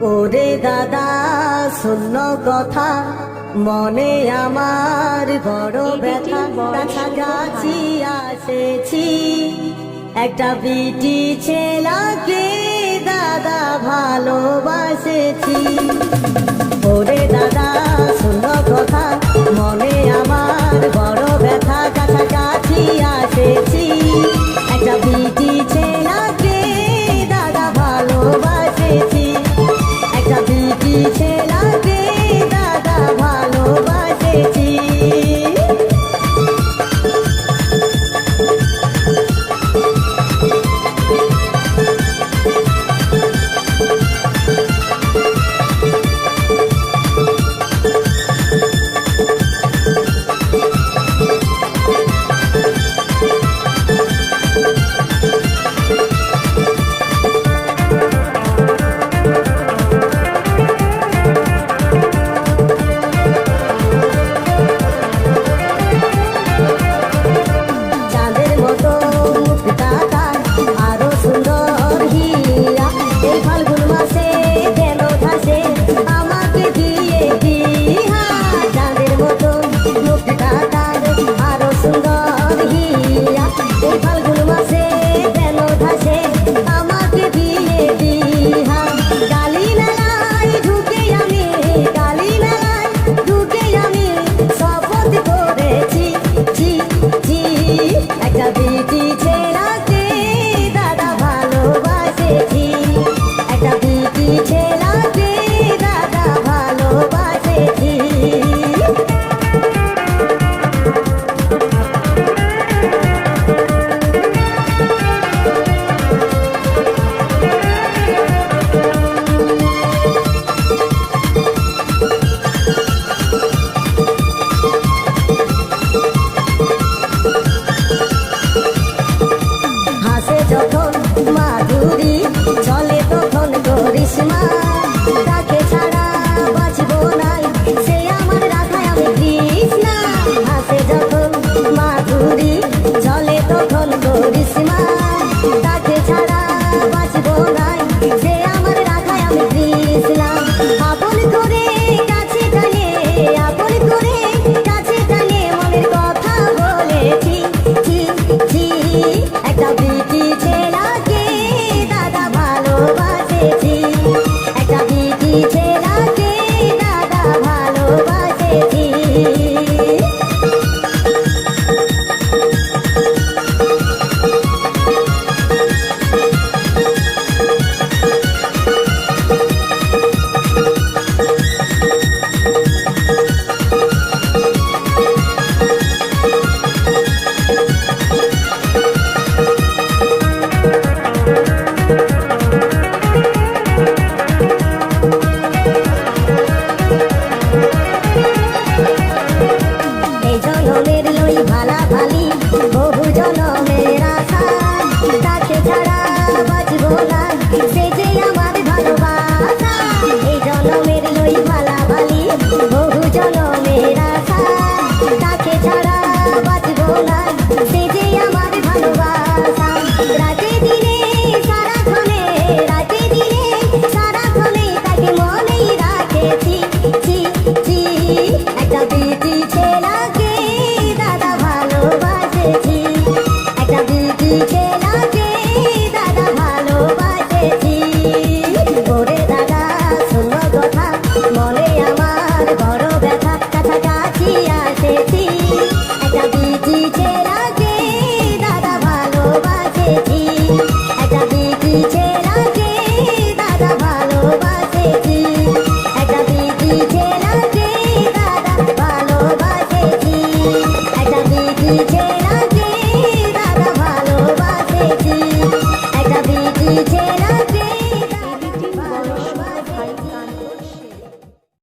ওরে দাদা শূন্য কথা। মনে আমার বড় ব্যথা। কাছাকাছি আসেছি। একটা বিটি ছেলাকে দাদা ভালোবাসেছি। মাঝে